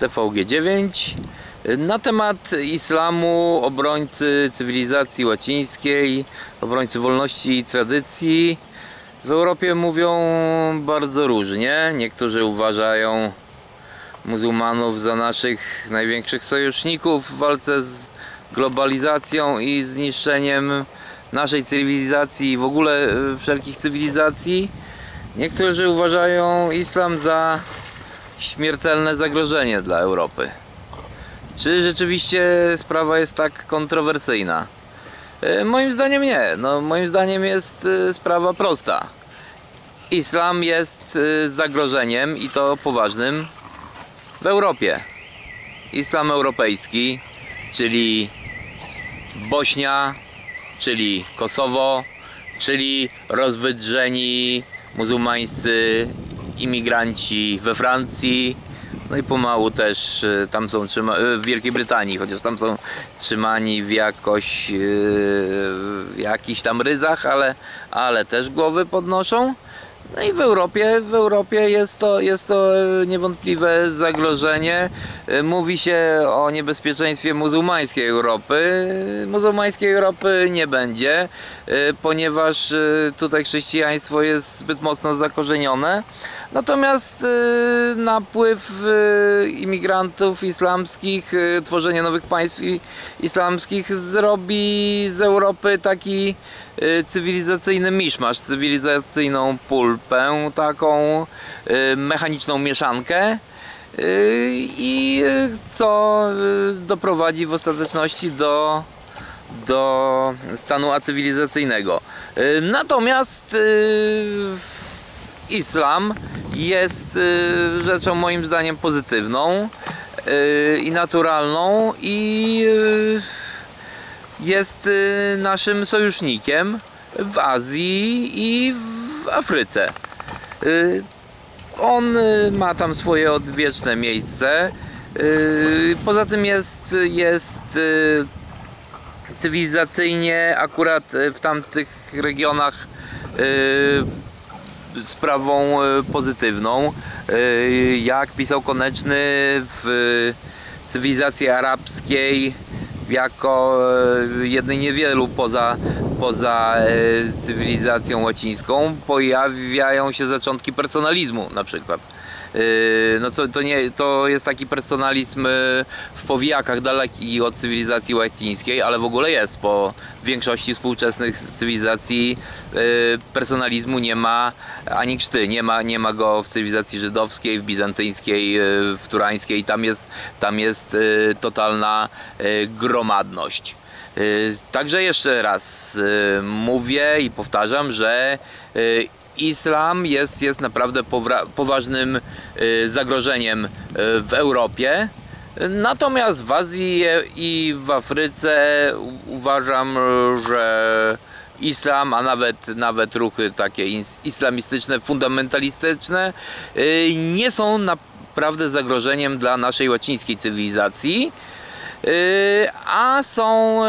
TVG9 na temat islamu, obrońcy cywilizacji łacińskiej, obrońcy wolności i tradycji. W Europie mówią bardzo różnie. Niektórzy uważają muzułmanów za naszych największych sojuszników w walce z globalizacją i zniszczeniem naszej cywilizacji i w ogóle y, wszelkich cywilizacji. Niektórzy uważają islam za śmiertelne zagrożenie dla Europy. Czy rzeczywiście sprawa jest tak kontrowersyjna? E, Moim zdaniem nie. No, moim zdaniem jest e, sprawa prosta. Islam jest e, zagrożeniem i to poważnym w Europie. Islam europejski, czyli Bośnia, czyli Kosowo, czyli rozwydrzeni muzułmańscy imigranci we Francji, no i pomału też e, tam są trzymani, w Wielkiej Brytanii, chociaż tam są trzymani w jakoś, e, w jakichś tam ryzach, ale, ale też głowy podnoszą. No i w Europie, w Europie jest to, jest to niewątpliwe zagrożenie. Mówi się o niebezpieczeństwie muzułmańskiej Europy. Muzułmańskiej Europy nie będzie, ponieważ tutaj chrześcijaństwo jest zbyt mocno zakorzenione. Natomiast napływ imigrantów islamskich, tworzenie nowych państw islamskich zrobi z Europy taki cywilizacyjny miszmasz, cywilizacyjną taką mechaniczną mieszankę i co doprowadzi w ostateczności do do stanu acywilizacyjnego. Natomiast islam jest rzeczą moim zdaniem pozytywną i naturalną i jest naszym sojusznikiem w Azji i w Afryce. On ma tam swoje odwieczne miejsce. Poza tym jest, jest cywilizacyjnie akurat w tamtych regionach sprawą pozytywną. Jak pisał Koneczny w cywilizacji arabskiej jako jednej niewielu poza, poza cywilizacją łacińską pojawiają się zaczątki personalizmu na przykład. No to, to, nie, to jest taki personalizm w powijakach daleki od cywilizacji łacińskiej, ale w ogóle jest, bo w większości współczesnych cywilizacji personalizmu nie ma ani krzty, nie ma, nie ma go w cywilizacji żydowskiej, w bizantyjskiej, w turańskiej, tam jest, tam jest totalna gromadność. Także jeszcze raz mówię i powtarzam, że islam jest, jest naprawdę poważnym zagrożeniem w Europie. Natomiast w Azji i w Afryce uważam, że islam, a nawet, nawet ruchy takie islamistyczne, fundamentalistyczne nie są naprawdę zagrożeniem dla naszej łacińskiej cywilizacji, a są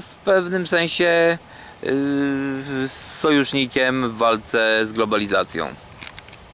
w pewnym sensie sojusznikiem w walce z globalizacją.